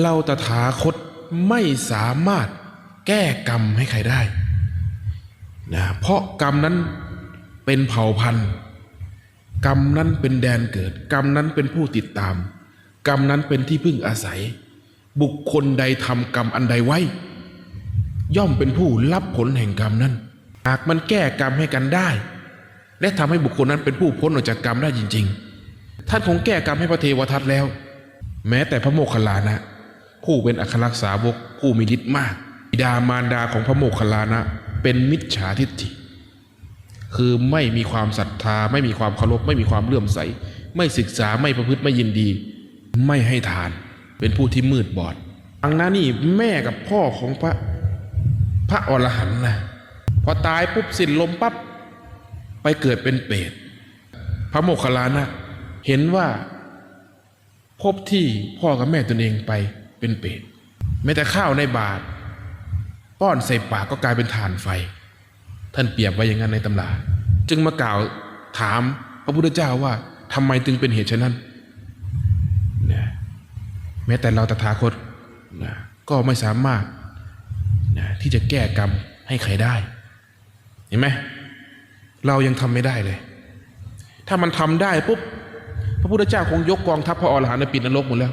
เราตถาคตไม่สามารถแก้กรรมให้ใครได้นะเพราะกรรมนั้นเป็นเผ่าพันธุ์ กรรมนั้นเป็นแดนเกิด กรรมนั้นเป็นผู้ติดตาม กรรมนั้นเป็นที่พึ่งอาศัย บุคคลใดทำกรรมอันใดไว้ ย่อมเป็นผู้รับผลแห่งกรรมนั้น หากมันแก้กรรมให้กันได้ และทำให้บุคคลนั้นเป็นผู้พ้นออกจากกรรมได้จริง ๆ ท่านคงแก้กรรมให้พระเทวทัตแล้ว แม้แต่พระโมคคัลลานะ ผู้เป็นอัครรักษาวกผู้มีฤทธิ์มากบิดามารดาของพระโมคคัลลานะ เป็นมิจฉาทิฏฐิ คือไม่มีความศรัทธา ไม่มีความเคารพไม่มีความเลื่อมใส ไม่ศึกษาไม่ประพฤติไม่ยินดี ไม่ให้ทาน เป็นผู้ที่มืดบอดอังนั้นนี่แม่กับพ่อของพระพระอรหันต์นะพอตายปุ๊บสิ้นลมปั๊บไปเกิดเป็นเปรตพระโมคคัลลานะ เห็นว่าพบที่พ่อกับแม่ตนเองไป เป็นเปรตแม้แต่ข้าวในบาตรป้อนใส่ปากก็กลายเป็นฐานไฟ ท่านเปรียบไว้อย่างนั้นในตำรา จึงมากล่าวถามพระพุทธเจ้าว่าทำไมจึงเป็นเหตุเช่นนั้นนะแม้แต่เราตถาคตนะก็ไม่สามารถนะที่จะแก้กรรมให้ใครได้ เห็นไหมเรายังทำไม่ได้เลย ถ้ามันทำได้ปุ๊บพระพุทธเจ้าคงยกกองทัพพระอรหันต์ปปิดนรกหมดแล้ว